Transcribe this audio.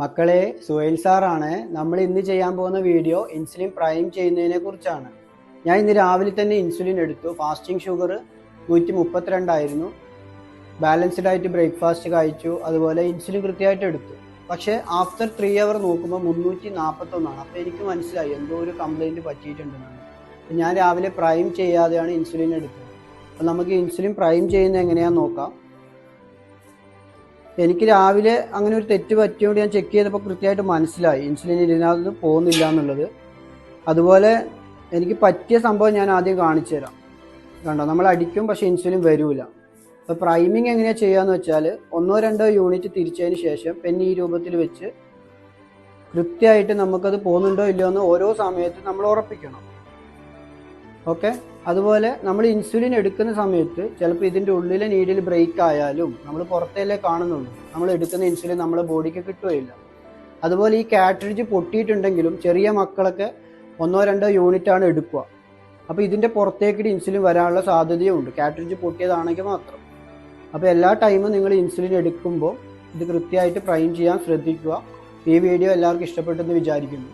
മക്കളെ സുഹൈൽ സാറാണ് നമ്മൾ ഇന്ന് ചെയ്യാൻ പോകുന്ന വീഡിയോ ഇൻസുലിൻ പ്രൈം ചെയ്യുന്നതിനെ കുറിച്ചാണ്. ഞാൻ ഇന്ന് രാവിലെ തന്നെ ഇൻസുലിൻ എടുത്തു. ഫാസ്റ്റിംഗ് ഷുഗർ നൂറ്റി മുപ്പത്തിരണ്ടായിരുന്നു ബാലൻസ്ഡ് ആയിട്ട് ബ്രേക്ക്ഫാസ്റ്റ് കഴിച്ചു. അതുപോലെ ഇൻസുലിൻ കൃത്യമായിട്ട് എടുത്തു. പക്ഷേ ആഫ്റ്റർ ത്രീ അവർ നോക്കുമ്പോൾ മുന്നൂറ്റി നാൽപ്പത്തൊന്നാണ് അപ്പോൾ എനിക്ക് മനസ്സിലായി എന്തോ ഒരു കംപ്ലൈന്റ് പറ്റിയിട്ടുണ്ടെന്നാണ് ഞാൻ രാവിലെ പ്രൈം ചെയ്യാതെയാണ് ഇൻസുലിൻ എടുത്തത്. അപ്പോൾ നമുക്ക് ഇൻസുലിൻ പ്രൈം ചെയ്യുന്നത് എങ്ങനെയാണെന്ന് നോക്കാം. എനിക്ക് രാവിലെ അങ്ങനെ ഒരു തെറ്റ് പറ്റിയോണ്ട് ഞാൻ ചെക്ക് ചെയ്തപ്പോൾ കൃത്യമായിട്ട് മനസ്സിലായി. ഇൻസുലിൻ ഇതിനകത്ത് പോകുന്നില്ല എന്നുള്ളത്. അതുപോലെ എനിക്ക് പറ്റിയ സംഭവം ഞാൻ ആദ്യം കാണിച്ചു തരാം. കണ്ടോ? നമ്മൾ അടിക്കും പക്ഷേ ഇൻസുലിൻ വരൂല. അപ്പോൾ പ്രൈമിങ് എങ്ങനെയാണ് ചെയ്യാന്ന് വെച്ചാൽ ഒന്നോ രണ്ടോ യൂണിറ്റ് തിരിച്ചതിന് ശേഷം പെൻ ഈ രൂപത്തിൽ വെച്ച് കൃത്യമായിട്ട് നമുക്കത് പോകുന്നുണ്ടോ ഇല്ലയോ എന്ന് ഓരോ സമയത്ത് നമ്മൾ ഉറപ്പിക്കണം. ഓക്കെ അതുപോലെ നമ്മൾ ഇൻസുലിൻ എടുക്കുന്ന സമയത്ത് ചിലപ്പോൾ ഇതിന്റെ ഉള്ളിലെ നീഡിൽ ബ്രേക്ക് ആയാലും നമ്മൾ പുറത്തേലേ കാണുന്നുള്ളൂ. നമ്മൾ എടുക്കുന്ന ഇൻസുലിൻ നമ്മുടെ ബോഡിക്ക് കിട്ടുകയില്ല. അതുപോലെ ഈ കാട്രിഡ്ജ് പൊട്ടിയിട്ടുണ്ടെങ്കിലും ചെറിയ മക്കളൊക്കെ ഒന്നോ രണ്ടോ യൂണിറ്റ് ആണ് എടുക്കുക. അപ്പോൾ ഇതിന്റെ പുറത്തേക്ക് ഇൻസുലിൻ വരാനുള്ള സാധ്യതയുണ്ട്. കാട്രിഡ്ജ് പൊട്ടിയതാണെങ്കിൽ മാത്രം. അപ്പോൾ എല്ലാ ടൈമും നിങ്ങൾ ഇൻസുലിൻ എടുക്കുമ്പോൾ ഇത് കൃത്യമായിട്ട് പ്രൈം ചെയ്യാൻ ശ്രദ്ധിക്കുക. ഈ വീഡിയോ എല്ലാവർക്കും ഇഷ്ടപ്പെട്ടെന്ന് വിചാരിക്കുന്നു.